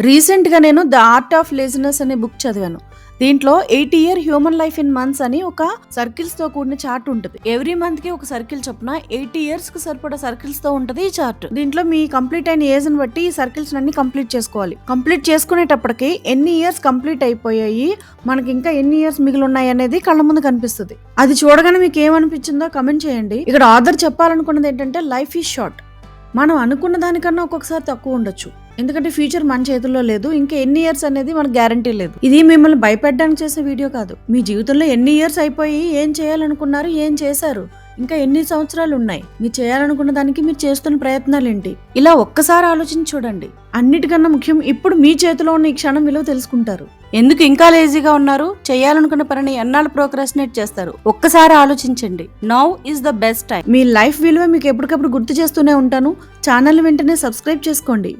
రీసెంట్గా నేను the art of laziness అనే బుక్ చదివాను. దీంట్లో eight year human life in months అని ఒక సర్కిల్స్తో కూడిన చార్ట్ ఉంటుంది. ఎవ్రీ మంత్కి ఒక సర్కిల్ చొప్పున ఎయిటీ ఇయర్స్కి సరిపడా సర్కిల్స్తో ఉంటది ఈ చార్ట్ దీంట్లో మీ కంప్లీట్ అయిన ఏజ్ని బట్టి ఈ సర్కిల్స్ అన్ని కంప్లీట్ చేసుకోవాలి. కంప్లీట్ చేసుకునేటప్పటికి ఎన్ని ఇయర్స్ కంప్లీట్ అయిపోయాయి మనకి ఇంకా ఎన్ని ఇయర్స్ మిగిలి ఉన్నాయి అనేది కళ్ళ ముందు కనిపిస్తుంది. అది చూడగానే మీకు ఏమనిపించిందో కమెంట్ చేయండి. ఇక్కడ ఆధర్ చెప్పాలనుకున్నది ఏంటంటే లైఫ్ ఈజ్ షార్ట్ మనం అనుకున్న దానికన్నా ఒక్కొక్కసారి తక్కువ ఉండొచ్చు. ఎందుకంటే ఫ్యూచర్ మన చేతుల్లో లేదు. ఇంకా ఎన్ని ఇయర్స్ అనేది మనకు గ్యారంటీ లేదు. ఇది మిమ్మల్ని భయపెట్టడానికి చేసే వీడియో కాదు. మీ జీవితంలో ఎన్ని ఇయర్స్ అయిపోయి ఏం చేయాలనుకున్నారు ఏం చేశారు? ఇంకా ఎన్ని సంవత్సరాలు ఉన్నాయి? మీరు చేయాలనుకున్న దానికి మీరు చేస్తున్న ప్రయత్నాలు ఏంటి? ఇలా ఒక్కసారి ఆలోచించి చూడండి. అన్నిటికన్నా ముఖ్యం ఇప్పుడు మీ చేతిలో ఉన్న ఈ క్షణం విలువ తెలుసుకుంటారు. ఎందుకు ఇంకా లేజీగా ఉన్నారు? చేయాలనుకున్న పనిని ఎన్నాళ్ళు ప్రోక్రాస్టినేట్ చేస్తారు? ఒక్కసారి ఆలోచించండి. Now is the best time me life విలువ మీకు ఎప్పటికప్పుడు గుర్తు చేస్తూనే ఉంటాను. ఛానల్ వెంటనే సబ్స్క్రైబ్ చేసుకోండి.